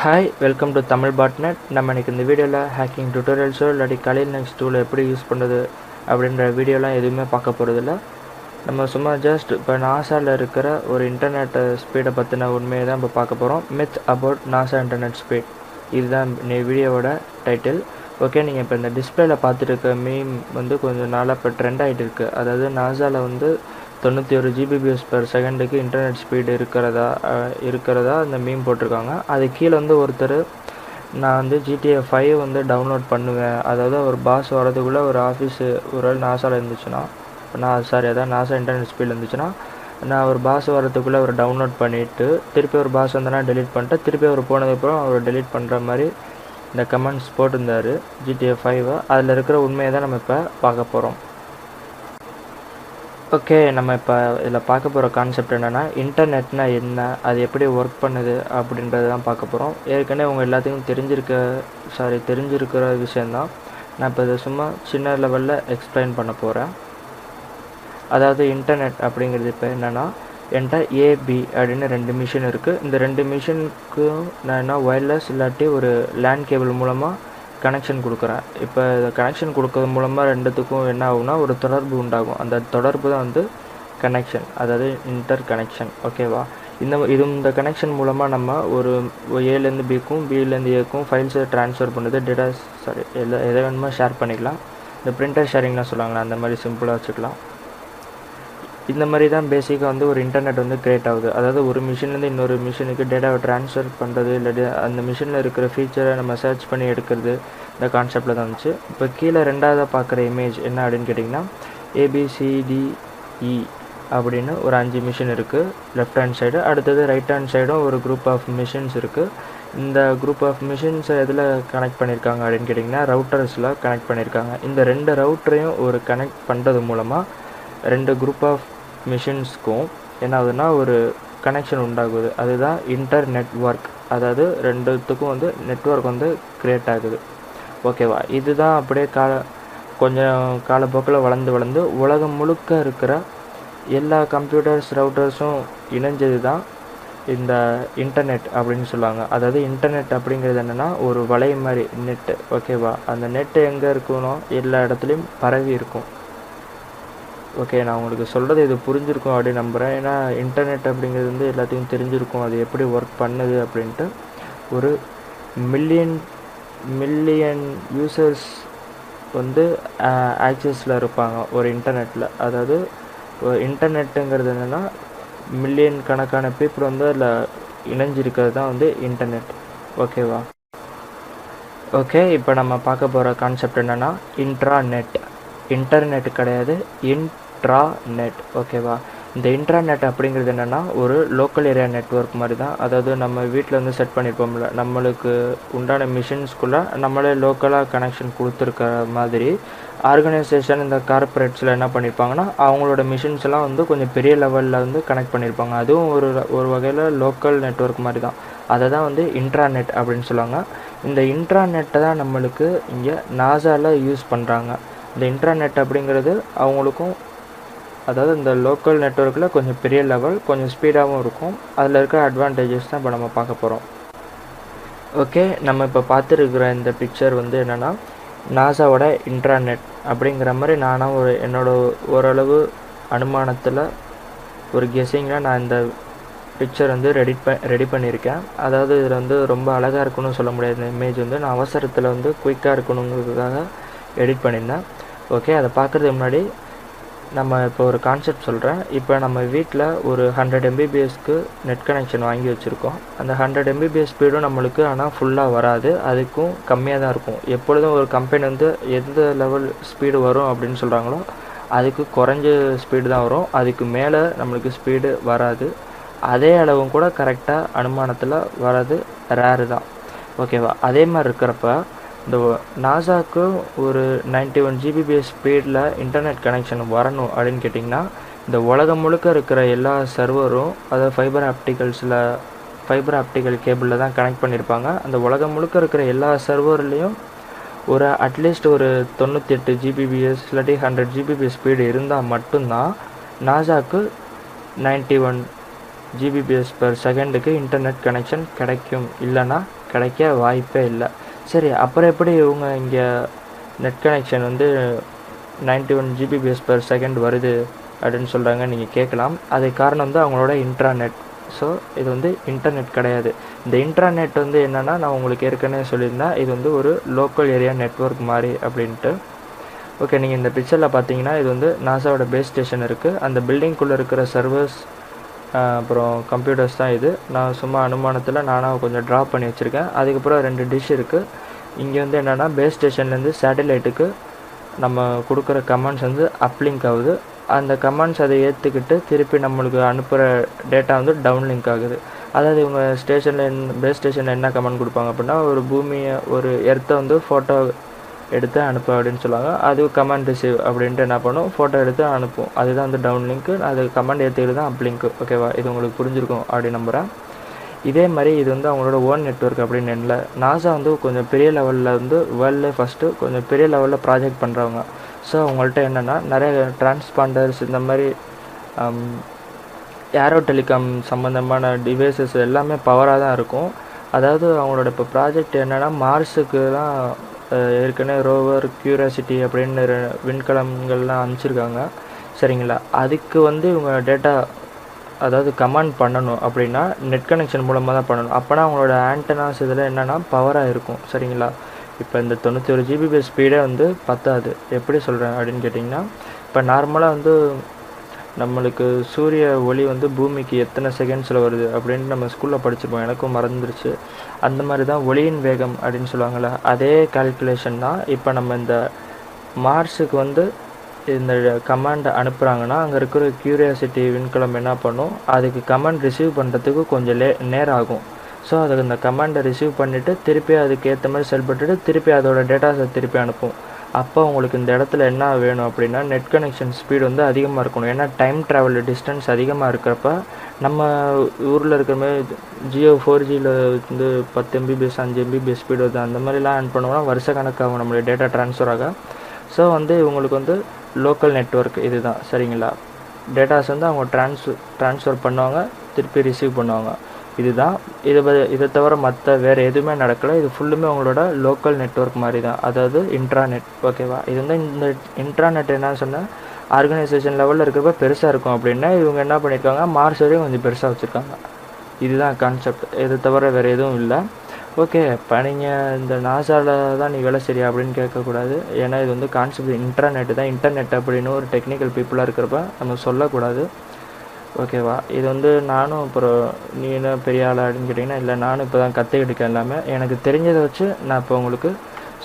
Hi welcome to Tamil botnet நம்ம இன்னைக்கு இந்த வீடியோவில் ஹேக்கிங் டுட்டோரியல்ஸோ இல்லாட்டி கலையில் நெக்ஸ்ட் டூலை எப்படி யூஸ் பண்ணுறது அப்படின்ற வீடியோலாம் எதுவுமே பார்க்க போகிறதில்ல நம்ம சும்மா ஜஸ்ட் இப்போ நாசாவில் இருக்கிற ஒரு இன்டர்நெட் ஸ்பீடை பற்றின உண்மையை தான் இப்போ பார்க்க போகிறோம் myth about NASA internet speed இதுதான் வீடியோவோட டைட்டில் ஓகே நீங்கள் இப்போ இந்த டிஸ்பிளேயில் பார்த்துருக்க மீம் வந்து கொஞ்சம் நாளாக இப்போ ட்ரெண்ட் ஆகிட்டு இருக்குது அதாவது நாசாவில் வந்து தொண்ணூற்றி ஒரு ஜிபிபிஎஸ் பெர் செகண்டுக்கு இன்டர்நெட் ஸ்பீடு இருக்கிறதா இருக்கிறதா? அந்த மீம் போட்டிருக்காங்க. அது கீழே வந்து ஒருத்தர் நான் வந்து ஜிடிஏ ஃபைவ் வந்து டவுன்லோட் பண்ணுவேன். அதாவது ஒரு பாஸ் வரதுக்குள்ளே ஒரு ஆஃபீஸு ஒரு ஆள் நாசாவில் இருந்துச்சுன்னா நான் சாரி அதான் நாசா இன்டர்நெட் ஸ்பீட் இருந்துச்சுன்னா நான் ஒரு பாஸ் வரதுக்குள்ளே ஒரு டவுன்லோட் பண்ணிவிட்டு திருப்பி ஒரு பாஸ் வந்தனா டெலீட் பண்ணிட்டேன் திருப்பி அவர் போனதுக்கப்புறம் அவர் டெலீட் பண்ணுற மாதிரி இந்த கமெண்ட்ஸ் போட்டிருந்தார் ஜிடிஏ ஃபைவை அதில் இருக்கிற உண்மையை தான் நம்ம இப்போ பார்க்க போகிறோம் ஓகே நம்ம இப்போ இதில் பார்க்க போகிற கான்செப்ட் என்னென்னா இன்டர்நெட்னா என்ன அது எப்படி ஒர்க் பண்ணுது அப்படின்றது தான் பார்க்க போகிறோம். ஏற்கனவே உங்கள் எல்லாத்துக்கும் தெரிஞ்சிருக்க சாரி தெரிஞ்சிருக்கிற விஷயந்தான். நான் இப்போ இதை சும்மா சின்ன லெவலில் எக்ஸ்பிளைன் பண்ண போகிறேன். அதாவது இன்டர்நெட் அப்படிங்கிறது இப்போ என்னென்னா என்கிட்ட ஏபி அப்படின்னு ரெண்டு மிஷின் இருக்குது இந்த ரெண்டு மிஷினுக்கும் நான் என்ன ஒயர்லெஸ் இல்லாட்டி ஒரு லேண்ட் கேபிள் மூலமாக கனெக்ஷன் கொடுக்குறேன் இப்போ இதை கனெக்ஷன் கொடுக்கறது மூலமாக ரெண்டுத்துக்கும் என்ன ஆகும்னா ஒரு தொடர்பு உண்டாகும். அந்த தொடர்பு தான் வந்து கனெக்ஷன் அதாவது இன்டர் கனெக்ஷன் ஓகேவா இந்த இது இந்த கனெக்ஷன் மூலமாக நம்ம ஒரு ஏலேருந்து பிக்கும் பிலேருந்து ஏக்கும் ஃபைல்ஸை ட்ரான்ஸ்ஃபர் பண்ணுறது டேட்டா சாரி எல்லாம் எதை வேணுமோ ஷேர் பண்ணிக்கலாம். இந்த பிரிண்டர் ஷேரிங்லாம் சொல்லுவாங்களா அந்த மாதிரி சிம்பிளாக வச்சுக்கலாம். இந்த மாதிரி தான் பேசிக்காக வந்து ஒரு இன்டர்நெட் வந்து கிரியேட் ஆகுது. அதாவது ஒரு மிஷின்லேருந்து இன்னொரு மிஷினுக்கு டேட்டாவை ட்ரான்ஸ்ஃபர் பண்ணுறது இல்லை அந்த மிஷினில் இருக்கிற ஃபீச்சரை நம்ம சர்ச் பண்ணி எடுக்கிறது இந்த கான்செப்டில் தான் இருந்துச்சு இப்போ கீழே ரெண்டாவதாக பார்க்குற இமேஜ் என்ன அப்படின்னு கேட்டிங்கன்னா ஏபிசிடிஇ e அப்படின்னு ஒரு அஞ்சு மிஷின் இருக்குது லெஃப்ட் ஹேண்ட் சைடு அடுத்தது ரைட் ஹேண்ட் சைடும் ஒரு குரூப் ஆஃப் மிஷின்ஸ் இருக்குது இந்த குரூப் ஆஃப் மிஷின்ஸை எதில் கனெக்ட் பண்ணியிருக்காங்க அப்படின்னு கேட்டிங்கன்னா ரவுட்டர்ஸில் கனெக்ட் பண்ணியிருக்காங்க இந்த ரெண்டு ரவுட்டரையும் ஒரு கனெக்ட் பண்ணுறது மூலமாக ரெண்டு குரூப் ஆஃப் மிஷின்ஸ்க்கும் என்ன ஆகுதுன்னா ஒரு கனெக்ஷன் உண்டாகுது. அதுதான் இன்டர் நெட்ஒர்க் அதாவது ரெண்டுத்துக்கும் வந்து நெட்ஒர்க் வந்து க்ரியேட் ஆகுது. ஓகேவா இதுதான் அப்படியே கால கொஞ்சம் காலப்போக்கில் வளர்ந்து வளர்ந்து உலகம் முழுக்க இருக்கிற எல்லா கம்ப்யூட்டர்ஸ் ரவுட்டர்ஸும் இணைஞ்சது தான் இந்த இன்டர்நெட் அப்படின்னு சொல்லுவாங்க. அதாவது இன்டர்நெட் அப்படிங்கிறது என்னென்னா ஒரு வலை மாதிரி நெட்டு ஓகேவா அந்த நெட்டு எங்கே இருக்கணும் எல்லா இடத்துலையும் பரவி இருக்கும். ஓகே நான் உங்களுக்கு சொல்கிறது இது புரிஞ்சிருக்கும் அப்படின்னு நம்புகிறேன் ஏன்னா இன்டர்நெட் அப்படிங்கிறது வந்து எல்லாத்தையும் தெரிஞ்சிருக்கும். அது எப்படி ஒர்க் பண்ணுது அப்படின்ட்டு ஒரு மில்லியன் மில்லியன் யூசர்ஸ் வந்து ஆக்சஸில் இருப்பாங்க ஒரு இன்டர்நெட்டில் அதாவது இன்டர்நெட்டுங்கிறது என்னென்னா மில்லியன் கணக்கான பீப்புள் வந்து அதில் இணைஞ்சிருக்கிறது தான் வந்து இன்டர்நெட் ஓகேவா ஓகே இப்போ நம்ம பார்க்க போகிற கான்செப்ட் என்னென்னா இன்ட்ரா நெட் இன்டர்நெட் கிடையாது இன்ட்ரா நெட் ஓகேவா இந்த இன்ட்ராநெட் அப்படிங்கிறது என்னென்னா ஒரு லோக்கல் ஏரியா நெட்ஒர்க் மாதிரி தான். அதாவது நம்ம வீட்டில் வந்து செட் பண்ணியிருப்போம்ல நம்மளுக்கு உண்டான மிஷின்ஸ்குள்ளே நம்மளே லோக்கலாக கனெக்ஷன் கொடுத்துருக்க மாதிரி ஆர்கனைசேஷன் இந்த கார்ப்பரேட்ஸில் என்ன பண்ணியிருப்பாங்கன்னா அவங்களோட மிஷின்ஸ் எல்லாம் வந்து கொஞ்சம் பெரிய லெவலில் வந்து கனெக்ட் பண்ணியிருப்பாங்க அதுவும் ஒரு ஒரு வகையில் லோக்கல் நெட்ஒர்க் மாதிரி தான். அதை தான் வந்து இன்ட்ராநெட் அப்படின்னு சொல்லுவாங்க. இந்த இன்ட்ராநெட்டை தான் நம்மளுக்கு இங்கே நாசாவில் யூஸ் பண்ணுறாங்க இந்த இன்ட்ராநெட் அப்படிங்கிறது அவங்களுக்கும் அதாவது இந்த லோக்கல் நெட்ஒர்க்கில் கொஞ்சம் பெரிய லெவல் கொஞ்சம் ஸ்பீடாகவும் இருக்கும். அதில் இருக்கிற அட்வான்டேஜஸ் தான் இப்போ நம்ம பார்க்க போகிறோம் ஓகே நம்ம இப்போ பார்த்துருக்குற இந்த பிக்சர் வந்து என்னென்னா நாசாவோட இன்ட்ராநெட் அப்படிங்கிற மாதிரி நானும் ஒரு என்னோடய ஓரளவு அனுமானத்தில் ஒரு கெஸ்ஸிங்கில் நான் இந்த பிக்சர் வந்து ரெடி ப ரெடி பண்ணியிருக்கேன். அதாவது இதில் வந்து ரொம்ப அழகாக இருக்கணும்னு சொல்ல முடியாது. இந்த இமேஜ் வந்து நான் அவசரத்தில் வந்து குயிக்காக இருக்கணுங்கிறதுக்காக எடிட் பண்ணியிருந்தேன். ஓகே அதை பார்க்குறதுக்கு முன்னாடி நம்ம இப்போ ஒரு கான்செப்ட் சொல்கிறேன் இப்போ நம்ம வீட்டில் ஒரு ஹண்ட்ரட் எம்பிபிஎஸ்க்கு நெட் கனெக்ஷன் வாங்கி வச்சுருக்கோம். அந்த ஹண்ட்ரட் எம்பிபிஎஸ் ஸ்பீடும் நம்மளுக்கு ஆனால் ஃபுல்லாக வராது. அதுக்கும் கம்மியாக தான் இருக்கும். எப்பொழுதும் ஒரு கம்பெனி வந்து எந்த லெவல் ஸ்பீடு வரும் அப்படின்னு சொல்கிறாங்களோ அதுக்கு குறைஞ்ச ஸ்பீடு தான் வரும். அதுக்கு மேலே நம்மளுக்கு ஸ்பீடு வராது. அதே அளவும் கூட கரெக்டாக அனுமானத்தில் வராது ரேரு தான். ஓகேவா அதே மாதிரி இருக்கிறப்ப இந்த நாசாவுக்கு ஒரு நைன்டி ஒன் ஜிபிபிஎஸ் ஸ்பீடில் இன்டர்நெட் கனெக்ஷன் வரணும் அப்படின்னு கேட்டிங்கன்னா இந்த உலகம் முழுக்க இருக்கிற எல்லா சர்வரும் அதாவது ஃபைபர் ஆப்டிகல்ஸில் ஃபைபர் ஆப்டிக்கல் கேபிளில் தான் கனெக்ட் பண்ணியிருப்பாங்க. அந்த உலகம் முழுக்க இருக்கிற எல்லா சர்வர்லேயும் ஒரு அட்லீஸ்ட் ஒரு தொண்ணூற்றி எட்டு ஜிபிபிஎஸ் இல்லாட்டி ஹண்ட்ரட் ஜிபிபிஎஸ் ஸ்பீடு இருந்தால் மட்டும்தான் நாசாவுக்கு நைன்டி ஒன் ஜிபிபிஎஸ் பர் செகண்டுக்கு இன்டர்நெட் கனெக்ஷன் கிடைக்கும். இல்லைன்னா கிடைக்க வாய்ப்பே இல்லை. சரி அப்புறம் எப்படி இவங்க இங்கே நெட் கனெக்ஷன் வந்து ninety one GBPS per second வருது அப்படின்னு சொல்கிறாங்க நீங்கள் கேட்கலாம். அதுக்கு காரணம் வந்து அவங்களோட இன்ட்ராநெட் ஸோ இது வந்து இன்டர்நெட் கிடையாது. இந்த இன்ட்ராநெட் வந்து என்னென்னா நான் உங்களுக்கு ஏற்கனவே சொல்லியிருந்தேன் இது வந்து ஒரு லோக்கல் ஏரியா நெட்ஒர்க் மாதிரி அப்படின்ட்டு. ஓகே நீங்கள் இந்த பிக்சரில் பார்த்தீங்கன்னா இது வந்து நாசாவோட பேஸ் ஸ்டேஷன் இருக்குது அந்த பில்டிங்குள்ளே இருக்கிற சர்வர்ஸ் அப்புறம் கம்ப்யூட்டர்ஸ் தான் இது. நான் சும்மா அனுமானத்தில் நானாக கொஞ்சம் ட்ரா பண்ணி வச்சுருக்கேன். அதுக்கப்புறம் ரெண்டு டிஷ் இருக்குது இங்கே வந்து என்னென்னா பேஸ் ஸ்டேஷன்லேருந்து சேட்டலைட்டுக்கு நம்ம கொடுக்குற கமெண்ட்ஸ் வந்து அப்லிங்க் ஆகுது. அந்த கமெண்ட்ஸ் அதை ஏற்றுக்கிட்டு திருப்பி நம்மளுக்கு அனுப்புகிற டேட்டா வந்து டவுன்லிங்க் ஆகுது. அதாவது இவங்க ஸ்டேஷனில் பேஸ் ஸ்டேஷனில் என்ன கமெண்ட் கொடுப்பாங்க அப்படின்னா ஒரு பூமியை ஒரு எர்த்தை வந்து ஃபோட்டோ எடுத்து அனுப்பு அப்படின்னு சொல்லுவாங்க அது கமெண்ட் ரிசீவ் அப்படின்ட்டு என்ன பண்ணும்? ஃபோட்டோ எடுத்து அனுப்பும். அதுதான் வந்து டவுன் லிங்க்கு அது கமெண்ட் ஏற்றுக்கிறது தான் அப் லிங்க்கு ஓகேவா இது உங்களுக்கு புரிஞ்சிருக்கும் அப்படி நம்புகிறேன் இதே மாதிரி இது வந்து அவங்களோட ஓன் நெட்ஒர்க் அப்படின்னு இல்லை நாசா வந்து கொஞ்சம் பெரிய லெவலில் வந்து வேர்ல்ட்லேயே ஃபஸ்ட்டு கொஞ்சம் பெரிய லெவலில் ப்ராஜெக்ட் பண்ணுறவங்க ஸோ அவங்கள்ட்ட என்னென்னா நிறைய டிரான்ஸ்பாண்டர்ஸ் இந்த மாதிரி ஏரோ டெலிகாம் சம்மந்தமான டிவைசஸ் எல்லாமே பவராக தான் இருக்கும். அதாவது அவங்களோட இப்போ ப்ராஜெக்ட் என்னென்னா மார்ஸுக்கு தான் ஏற்கனவே ரோவர் க்யூரியாசிட்டி அப்படின்னு விண்கலங்கள்லாம் அனுப்பிச்சிருக்காங்க. சரிங்களா? அதுக்கு வந்து இவங்க டேட்டா அதாவது கமாண்ட் பண்ணணும் அப்படின்னா நெட் கனெக்ஷன் மூலமாக தான் பண்ணணும். அப்போனா அவங்களோட ஆண்டனாஸ் இதில் என்னென்னா பவராக இருக்கும். சரிங்களா? இப்போ இந்த தொண்ணூற்றி ஒரு ஜிபிபி ஸ்பீடே வந்து பத்தாது. எப்படி சொல்கிறேன் அப்படின்னு கேட்டிங்கன்னா இப்போ நார்மலாக வந்து நம்மளுக்கு சூரிய ஒளி வந்து பூமிக்கு எத்தனை செகண்ட்ஸில் வருது அப்படின்னு நம்ம ஸ்கூலில் படிச்சிருப்போம். எனக்கும் மறந்துருச்சு. அந்த மாதிரி தான் ஒளியின் வேகம் அப்படின்னு சொல்லுவாங்கள்ல அதே கால்குலேஷன் தான் இப்போ நம்ம இந்த மார்ஸுக்கு வந்து இந்த கமாண்டை அனுப்புகிறாங்கன்னா அங்கே இருக்கிற க்யூரியாசிட்டி விண்கலம் என்ன பண்ணும்? அதுக்கு கமாண்ட் ரிசீவ் பண்ணுறதுக்கு கொஞ்சம் லே நேரம் ஆகும் ஸோ அதுக்கு இந்த கமாண்டை ரிசீவ் பண்ணிவிட்டு திருப்பி அதுக்கு ஏற்ற மாதிரி செயல்பட்டுட்டு திருப்பி அதோட டேட்டாஸை திருப்பி அனுப்பும். அப்போ உங்களுக்கு இந்த இடத்துல என்ன வேணும் அப்படின்னா நெட் கனெக்ஷன் ஸ்பீடு வந்து அதிகமாக இருக்கணும். ஏன்னா டைம் ட்ராவல் டிஸ்டன்ஸ் அதிகமாக இருக்கிறப்ப நம்ம ஊரில் இருக்கிற மாதிரி ஜியோ ஃபோர் ஜியில் வந்து பத்து எம்பிபிஎஸ் அஞ்சு எம்பிபிஎஸ் ஸ்பீடு வருது. அந்த மாதிரிலாம் ஆன் பண்ணோம்னா வருஷ கணக்காகும் நம்மளுடைய டேட்டா ட்ரான்ஸ்ஃபர் ஆக. ஸோ வந்து இவங்களுக்கு வந்து லோக்கல் நெட்ஒர்க் இதுதான். சரிங்களா? டேட்டாஸ் வந்து அவங்க ட்ரான்ஸ் ட்ரான்ஸ்ஃபர் பண்ணுவாங்க திருப்பி ரிசீவ் பண்ணுவாங்க. இதுதான். இது இதை தவிர மற்ற வேறு எதுவுமே நடக்கலை. இது ஃபுல்லுமே உங்களோட லோக்கல் நெட்ஒர்க் மாதிரி தான் அதாவது இன்ட்ராநெட் ஓகேவா இது வந்து இந்த இன்ட்ராநெட் என்ன சொன்னால் ஆர்கனைசேஷன் லெவலில் இருக்கிறப்ப பெருசாக இருக்கும் அப்படின்னா இவங்க என்ன பண்ணியிருக்காங்க மார்ச் வரையும் கொஞ்சம் பெருசாக வச்சுருக்காங்க. இதுதான் கான்செப்ட் இதை தவிர வேறு எதுவும் இல்லை. ஓகே இப்போ நீங்கள் இந்த நாசாவில் தான் நீ வேலை சரியா அப்படின்னு கேட்கக்கூடாது. ஏன்னா இது வந்து கான்செப்ட் இன்டர்நெட்டு தான். இன்டர்நெட் அப்படின்னு ஒரு டெக்னிக்கல் பீப்புளாக இருக்கிறப்ப நம்ம சொல்லக்கூடாது. ஓகேவா? இது வந்து நானும் அப்புறம் நீ என்ன பெரிய ஆளா அப்படின்னு கேட்டிங்கன்னா இல்லை நானும் இப்போ தான் கற்றுக்கிட்டுருக்கேன் எல்லாமே. எனக்கு தெரிஞ்சதை வச்சு நான் இப்போ உங்களுக்கு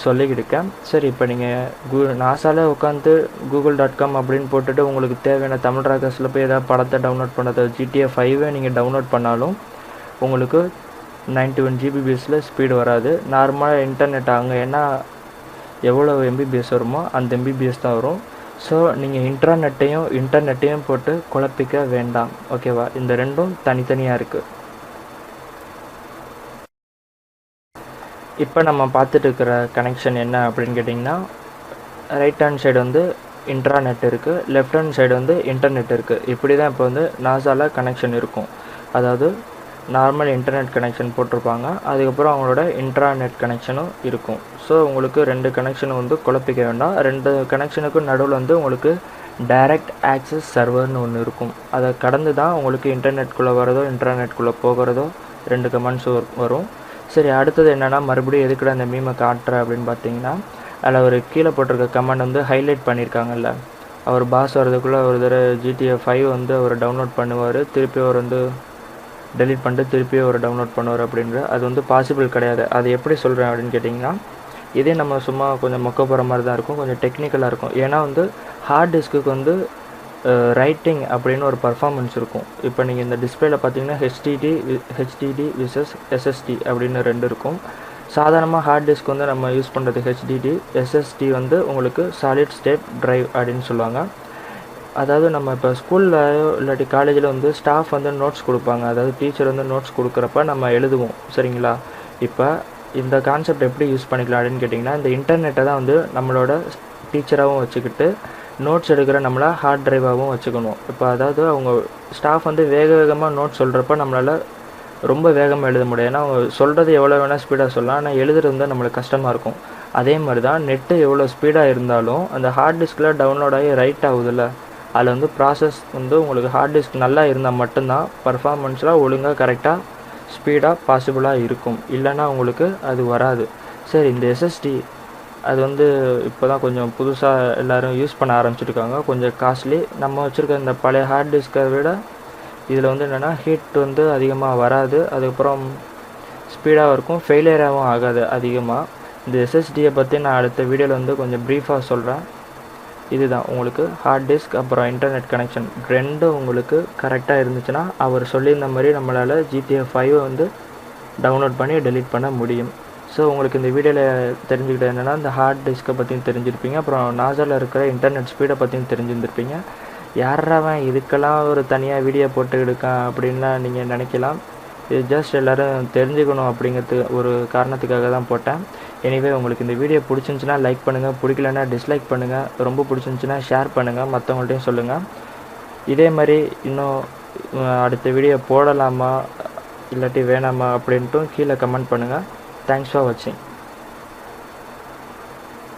சொல்லிக்கிடுக்கேன் சரி இப்போ நீங்கள் கூ நாசாலே உட்காந்து கூகுள் டாட் காம் அப்படின்னு போட்டுட்டு உங்களுக்கு தேவையான தமிழ் ராக்கர்ஸில் போய் ஏதாவது படத்தை டவுன்லோட் பண்ணுறது ஜிடிஏ ஃபைவே நீங்கள் டவுன்லோட் பண்ணாலும் உங்களுக்கு நைன்ட்டி ஒன் ஜிபிபிஎஸில் ஸ்பீடு வராது. நார்மலாக இன்டர்நெட் அங்கே என்ன எவ்வளோ எம்பிபிஎஸ் வருமோ அந்த எம்பிபிஎஸ் தான் வரும். ஸோ நீங்கள் இன்டர்நெட்டையும் இன்டர்நெட்டையும் போட்டு குழப்பிக்க வேண்டாம். ஓகேவா இந்த ரெண்டும் தனித்தனியாக இருக்குது இப்போ நம்ம பார்த்துட்டு இருக்கிற கனெக்ஷன் என்ன அப்படின்னு கேட்டிங்கன்னா ரைட் ஹேண்ட் சைடு வந்து இன்ட்ராநெட் இருக்குது லெஃப்ட் ஹேண்ட் சைடு வந்து இன்டர்நெட் இருக்குது இப்படி தான் இப்போ வந்து நாசாவில் கனெக்ஷன் இருக்கும். அதாவது நார்மல் இன்டர்நெட் கனெக்ஷன் போட்டிருப்பாங்க. அதுக்கப்புறம் அவங்களோட இன்ட்ராநெட் கனெக்ஷனும் இருக்கும். ஸோ உங்களுக்கு ரெண்டு கனெக்ஷனும் வந்து குழப்பிக்க வேண்டாம். ரெண்டு கனெக்ஷனுக்கும் நடுவில் வந்து உங்களுக்கு டைரக்ட் ஆக்சஸ் சர்வர்னு ஒன்று இருக்கும். அதை கடந்து தான் உங்களுக்கு இன்டர்நெட்குள்ளே வரதோ இன்டர்நெட்குள்ளே போகிறதோ ரெண்டு கமெண்ட்ஸ் வரும். சரி அடுத்தது என்னென்னா மறுபடியும் எதுக்குடா அந்த மீமை காட்டுற அப்படின்னு பார்த்தீங்கன்னா அதில் ஒரு கீழே போட்டிருக்க கமெண்ட் வந்து ஹைலைட் பண்ணியிருக்காங்கல்ல அவர் பாஸ் வரதுக்குள்ளே ஒரு தடவை ஜிடிஎஃப் ஃபைவ் வந்து அவர் டவுன்லோட் பண்ணுவார். திருப்பி அவர் வந்து டெலிட் பண்ணிட்டு திருப்பி ஒரு டவுன்லோட் பண்ணுவார் அப்படின்ற அது வந்து பாசிபிள் கிடையாது. அது எப்படி சொல்கிறேன் அப்படின்னு கேட்டிங்கன்னா இதே நம்ம சும்மா கொஞ்சம் மொக்க போகிற மாதிரி தான் இருக்கும் கொஞ்சம் டெக்னிக்கலாக இருக்கும். ஏன்னா வந்து ஹார்ட் டிஸ்க்குக்கு வந்து ரைட்டிங் அப்படின்னு ஒரு பர்ஃபார்மன்ஸ் இருக்கும். இப்போ நீங்கள் இந்த டிஸ்பிளேல பார்த்தீங்கன்னா ஹெச்டிடி ஹெச்டிடி விசஸ் எஸ்எஸ்டி அப்படின்னு ரெண்டு இருக்கும். சாதாரணமாக ஹார்ட் டிஸ்க் வந்து நம்ம யூஸ் பண்ணுறது ஹெச்டிடி எஸ்எஸ்டி வந்து உங்களுக்கு சாலிட் ஸ்டேட் ட்ரைவ் அப்படின்னு சொல்லுவாங்க. அதாவது நம்ம இப்போ ஸ்கூலில் இல்லாட்டி காலேஜில் வந்து ஸ்டாஃப் வந்து நோட்ஸ் கொடுப்பாங்க. அதாவது டீச்சர் வந்து நோட்ஸ் கொடுக்குறப்ப நம்ம எழுதுவோம். சரிங்களா? இப்போ இந்த கான்செப்ட் எப்படி யூஸ் பண்ணிக்கலாம் அப்படின்னு கேட்டிங்கன்னா இந்த இன்டர்நெட்டை தான் வந்து நம்மளோட டீச்சராகவும் வச்சுக்கிட்டு நோட்ஸ் எடுக்கிற நம்மளை ஹார்ட் ட்ரைவாகவும் வச்சுக்கணும். இப்போ அதாவது அவங்க ஸ்டாஃப் வந்து வேக வேகமாக நோட்ஸ் சொல்கிறப்ப நம்மளால் ரொம்ப வேகமாக எழுத முடியாது. ஏன்னா அவங்க சொல்கிறது எவ்வளோ வேணால் ஸ்பீடாக சொல்லலாம். ஆனால் எழுதுறது வந்து நம்மளுக்கு கஷ்டமாக இருக்கும். அதே மாதிரி தான் நெட்டு எவ்வளோ ஸ்பீடாக இருந்தாலும் அந்த ஹார்ட் டிஸ்கில் டவுன்லோட் ஆகி ரைட் ஆகுதுல்ல? அதில் வந்து ப்ராசஸ் வந்து உங்களுக்கு ஹார்ட் டிஸ்க் நல்லா இருந்தால் மட்டும்தான் பர்ஃபார்மன்ஸ்லாம் ஒழுங்காக கரெக்டாக ஸ்பீடாக பாசிபிளாக இருக்கும். இல்லைன்னா உங்களுக்கு அது வராது. சரி இந்த எஸ்எஸ்டி அது வந்து இப்போ தான் கொஞ்சம் புதுசாக எல்லோரும் யூஸ் பண்ண ஆரம்பிச்சிருக்காங்க. கொஞ்சம் காஸ்ட்லி நம்ம வச்சுருக்க இந்த பழைய ஹார்ட் டிஸ்கை விட இதில் வந்து என்னென்னா ஹீட் வந்து அதிகமாக வராது. அதுக்கப்புறம் ஸ்பீடாகவும் இருக்கும். ஃபெயிலியராகவும் ஆகாது அதிகமாக இந்த எஸ்எஸ்டியை பற்றி நான் அடுத்த வீடியோவில் வந்து கொஞ்சம் ப்ரீஃபாக சொல்கிறேன் இதுதான். உங்களுக்கு ஹார்ட் டிஸ்க் அப்புறம் இன்டர்நெட் கனெக்ஷன் ரெண்டும் உங்களுக்கு கரெக்டாக இருந்துச்சுன்னா அவர் சொல்லியிருந்த மாதிரி நம்மளால் ஜிடிஎஃப் ஃபைவை வந்து டவுன்லோட் பண்ணி டெலீட் பண்ண முடியும். ஸோ உங்களுக்கு இந்த வீடியோவில் தெரிஞ்சுக்கிட்ட என்னென்னா இந்த ஹார்ட் டிஸ்க்கை பற்றியும் தெரிஞ்சிருப்பீங்க. அப்புறம் நாசாவில் இருக்கிற இன்டர்நெட் ஸ்பீடை பற்றியும் தெரிஞ்சிருந்திருப்பீங்க. யாராவன் இதுக்கெல்லாம் ஒரு தனியாக வீடியோ போட்டு எடுக்கான் அப்படின்லாம் நீங்கள் நினைக்கலாம். இது ஜஸ்ட் எல்லோரும் தெரிஞ்சுக்கணும் அப்படிங்கிறது ஒரு காரணத்துக்காக தான் போட்டேன். எனிவே உங்களுக்கு இந்த வீடியோ பிடிச்சிருந்துச்சின்னா லைக் பண்ணுங்கள் பிடிக்கலன்னா டிஸ்லைக் பண்ணுங்கள் ரொம்ப பிடிச்சிருந்துச்சின்னா ஷேர் பண்ணுங்கள் மற்றவங்கள்ட்டையும் சொல்லுங்கள் இதே மாதிரி இன்னும் அடுத்த வீடியோ போடலாமா? இல்லாட்டி வேணாமா அப்படின்ட்டும் கீழே கமெண்ட் பண்ணுங்கள் தேங்க்ஸ் ஃபார் வாட்சிங்